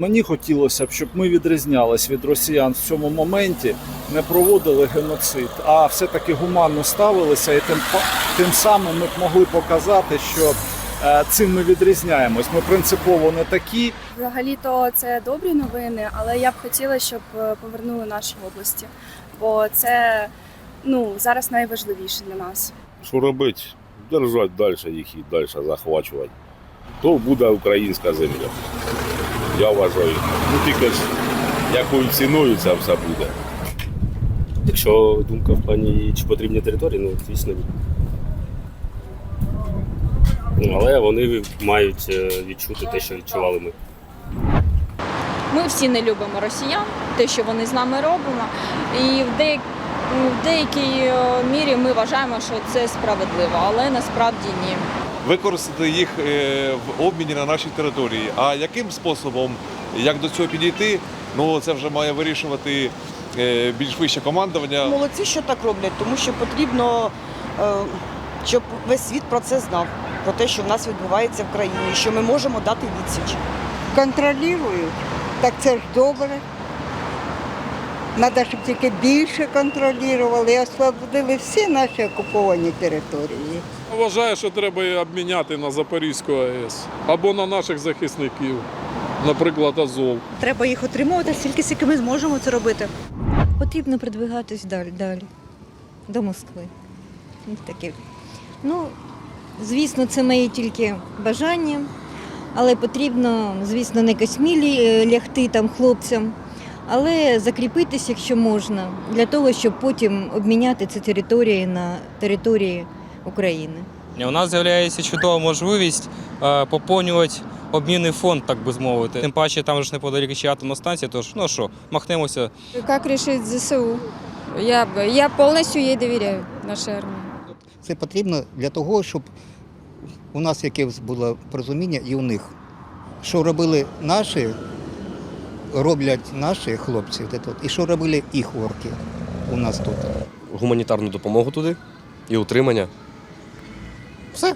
Мені хотілося б, щоб ми відрізнялись від росіян в цьому моменті, не проводили геноцид, а все-таки гуманно ставилися, і тим, тим самим ми б могли показати, що е, цим ми відрізняємось. Ми принципово не такі, Взагалі-то це добрі новини, але я б хотіла, щоб е, повернули наші області, бо це ну зараз найважливіше для нас. Що робити? Держати далі їх і далі захвачувати. То буде українська земля. Я вважаю. Ну тільки ж якою ціною це все буде. Якщо думка в плані чи потрібні території, ну звісно. ні. Ну, але вони мають е, відчути те, що відчували ми. Ми всі не любимо росіян, те, що вони з нами робимо. І в, деяк... в деякій е, мірі ми вважаємо, що це справедливо, але насправді ні. Використати їх е, в обміні на нашій території. А яким способом, як до цього підійти, ну це вже має вирішувати е, більш вище командування. Молодці, що так роблять, тому що потрібно, е, щоб весь світ про це знав, про те, що в нас відбувається в країні, що ми можемо дати відсіч. контролюють, так це ж добре. Треба, щоб тільки більше контролювали і освободили всі наші окуповані території. Вважаю, що треба її обміняти на Запорізьку АЕС або на наших захисників, наприклад, Азов. Треба їх отримувати стільки, скільки ми зможемо це робити. Потрібно продвигатись далі, далі до Москви. Таке. Ну, звісно, це мої тільки бажання, але потрібно, звісно, не космілі е, лягти там хлопцям, але закріпитись, якщо можна, для того, щоб потім обміняти ці території на території України. У нас з'являється чудова можливість е, поповнювати обмінний фонд, так би мовити. Тим паче там ж неподалік ще атомна станція, тож ну що, махнемося. Як рішить ЗСУ? Я я повністю їй довіряю нашій армії. Це потрібно для того, щоб у нас якесь було порозуміння і у них. Що робили наші, роблять наші хлопці, от, і що робили їх орки у нас тут. Гуманітарну допомогу туди і утримання. Все.